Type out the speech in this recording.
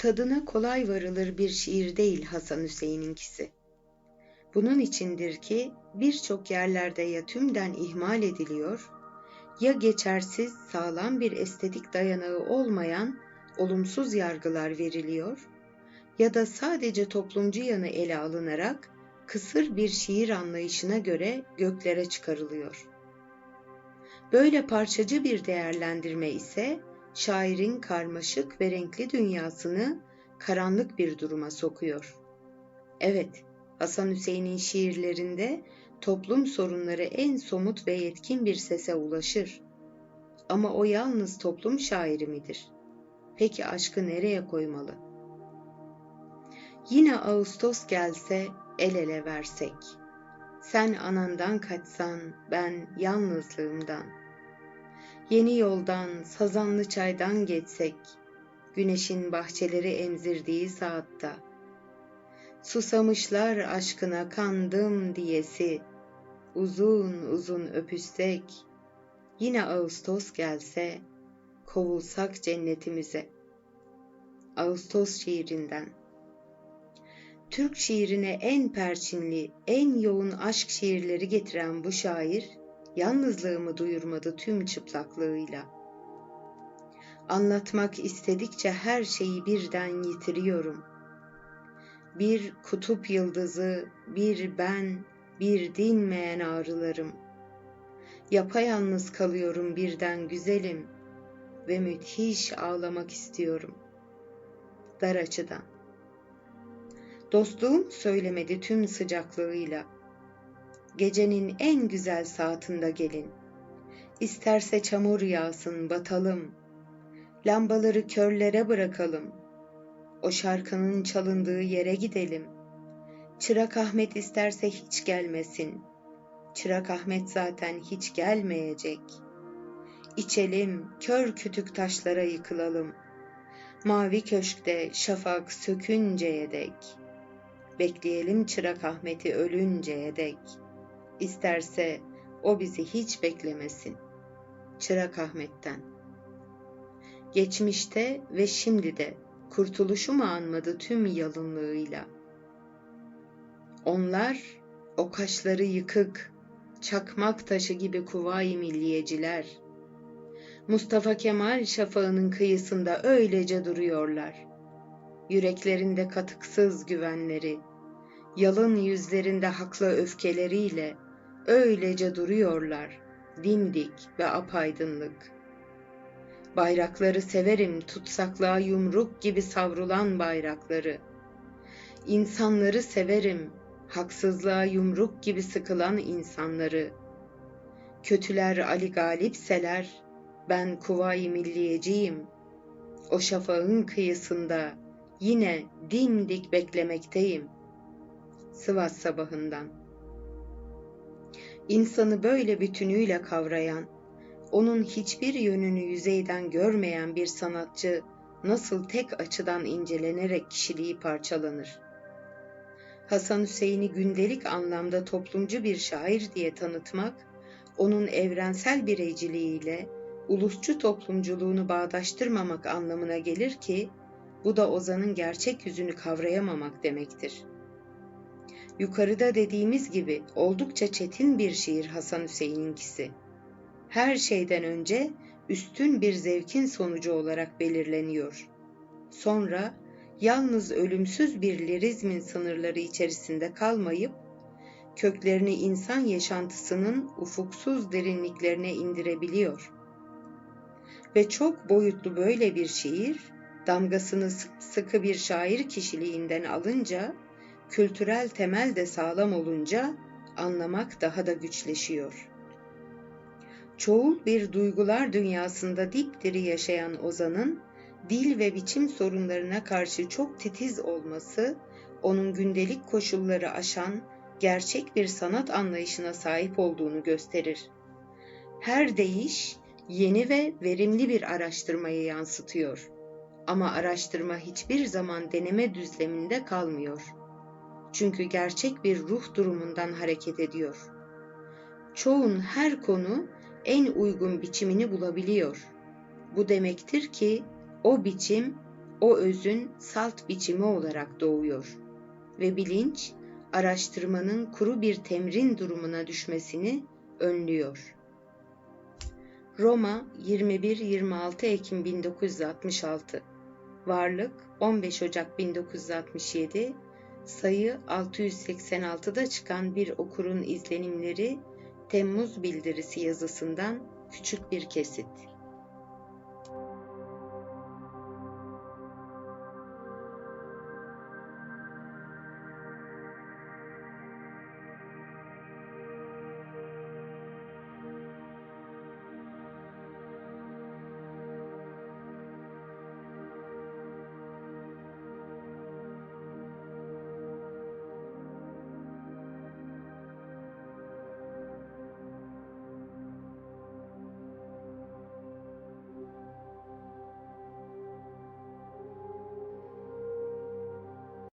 Tadına kolay varılır bir şiir değil Hasan Hüseyin'inkisi. Bunun içindir ki birçok yerlerde ya tümden ihmal ediliyor ya geçersiz sağlam bir estetik dayanağı olmayan olumsuz yargılar veriliyor ya da sadece toplumcu yanı ele alınarak kısır bir şiir anlayışına göre göklere çıkarılıyor. Böyle parçacı bir değerlendirme ise şairin karmaşık ve renkli dünyasını karanlık bir duruma sokuyor. Evet, Hasan Hüseyin'in şiirlerinde toplum sorunları en somut ve yetkin bir sese ulaşır. Ama o yalnız toplum şairi midir? Peki aşkı nereye koymalı? Yine Ağustos gelse el ele versek. Sen anandan kaçsan ben yalnızlığımdan. Yeni yoldan sazanlı çaydan geçsek. Güneşin bahçeleri emzirdiği saatte. Susamışlar aşkına kandım diyesi. Uzun uzun öpüşsek. Yine Ağustos gelse kovulsak cennetimize. Ağustos şiirinden Türk şiirine en perçinli, en yoğun aşk şiirleri getiren bu şair, yalnızlığımı duyurmadı tüm çıplaklığıyla. Anlatmak istedikçe her şeyi birden yitiriyorum. Bir kutup yıldızı, bir ben, bir dinmeyen ağrılarım. Yapayalnız kalıyorum birden güzelim ve müthiş ağlamak istiyorum. Dar açıdan. Dostluğum söylemedi tüm sıcaklığıyla. Gecenin en güzel saatinde gelin. İsterse çamur yağsın batalım. Lambaları körlere bırakalım. O şarkının çalındığı yere gidelim. Çırak Ahmet isterse hiç gelmesin. Çırak Ahmet zaten hiç gelmeyecek. İçelim, kör kütük taşlara yıkılalım. Mavi köşkte şafak sökünceye dek.'' Bekleyelim çırak Ahmet'i ölünceye dek. İsterse o bizi hiç beklemesin. Çırak Ahmet'ten. Geçmişte ve şimdi de kurtuluşu mu anmadı tüm yalınlığıyla? Onlar o kaşları yıkık, çakmak taşı gibi kuvayi milliyeciler. Mustafa Kemal şafağının kıyısında öylece duruyorlar. Yüreklerinde katıksız güvenleri, yalın yüzlerinde haklı öfkeleriyle öylece duruyorlar, dimdik ve apaydınlık. Bayrakları severim tutsaklığa yumruk gibi savrulan bayrakları. İnsanları severim, haksızlığa yumruk gibi sıkılan insanları. Kötüler Ali Galipseler, ben kuvayi milliyeciyim. O şafağın kıyısında yine dimdik beklemekteyim.'' Sivas sabahından. İnsanı böyle bütünüyle kavrayan, onun hiçbir yönünü yüzeyden görmeyen bir sanatçı nasıl tek açıdan incelenerek kişiliği parçalanır? Hasan Hüseyin'i gündelik anlamda toplumcu bir şair diye tanıtmak, onun evrensel bireyciliğiyle ulusçu toplumculuğunu bağdaştırmamak anlamına gelir ki, bu da Ozan'ın gerçek yüzünü kavrayamamak demektir.'' Yukarıda dediğimiz gibi oldukça çetin bir şiir Hasan Hüseyin'inkisi. Her şeyden önce üstün bir zevkin sonucu olarak belirleniyor. Sonra yalnız ölümsüz bir lirizmin sınırları içerisinde kalmayıp köklerini insan yaşantısının ufuksuz derinliklerine indirebiliyor. Ve çok boyutlu böyle bir şiir, damgasını sıkı bir şair kişiliğinden alınca kültürel temel de sağlam olunca anlamak daha da güçleşiyor. Çoğul bir duygular dünyasında dipdiri yaşayan Ozan'ın dil ve biçim sorunlarına karşı çok titiz olması, onun gündelik koşulları aşan gerçek bir sanat anlayışına sahip olduğunu gösterir. Her değiş yeni ve verimli bir araştırmayı yansıtıyor. Ama araştırma hiçbir zaman deneme düzleminde kalmıyor.'' Çünkü gerçek bir ruh durumundan hareket ediyor. Çoğun her konu en uygun biçimini bulabiliyor. Bu demektir ki o biçim o özün salt biçimi olarak doğuyor ve bilinç araştırmanın kuru bir temrin durumuna düşmesini önlüyor. Roma 21-26 Ekim 1966 Varlık 15 Ocak 1967 Sayı 686'da çıkan bir okurun izlenimleri Temmuz bildirisi yazısından küçük bir kesit.